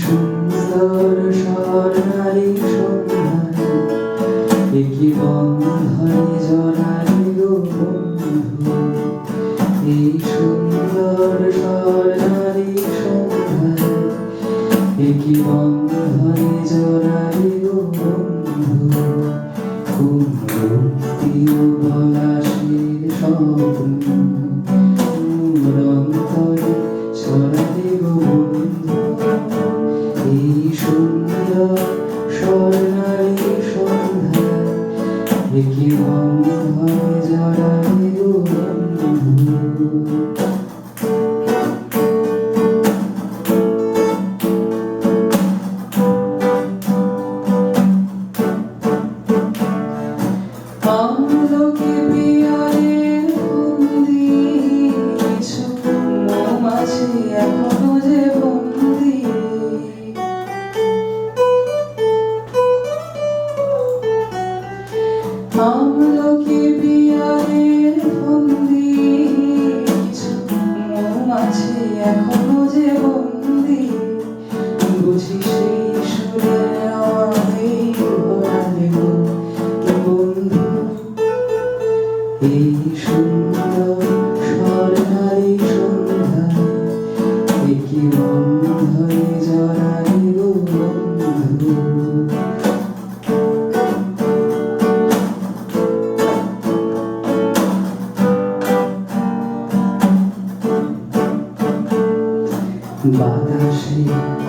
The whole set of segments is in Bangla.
সুন্দর স্বর্ণালী সন্ধ্যায় একই বন্ধনে জড়ালে গো বন্ধু। এই সুন্দর স্বর্ণালী সন্ধ্যায় একই বন্ধনে জড়ালে গো বন্ধু। কুমরুক্তিও পলাশের গো একই বন্ধনে জড়ালে গো বন্ধু আমলকি পিয়ারের বন্দি মৌমাছি এখনও আমলকি এখনও যে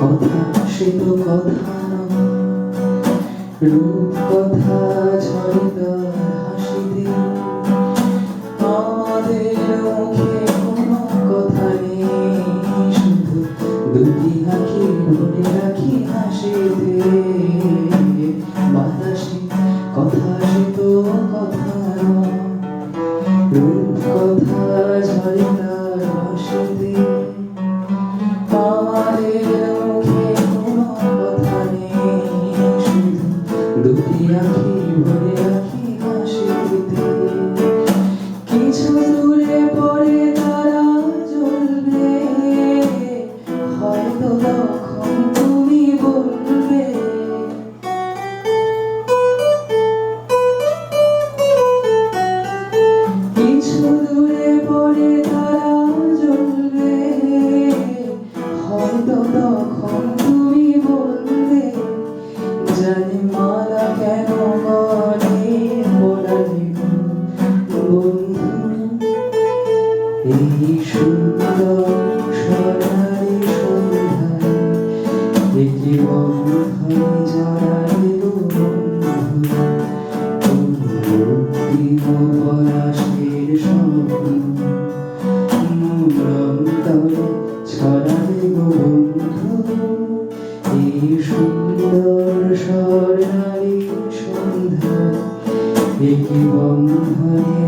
কথা সে কথা রূপ কথা ঝরে তার হাসিতে, আমাদের মুখে কোনো কথা নেই, শুধু দুটি হাঁকি ভরে রাখি হাসিতে। সুন্দর স্বর্ণালী সন্ধ্যায় একই বন্ধনে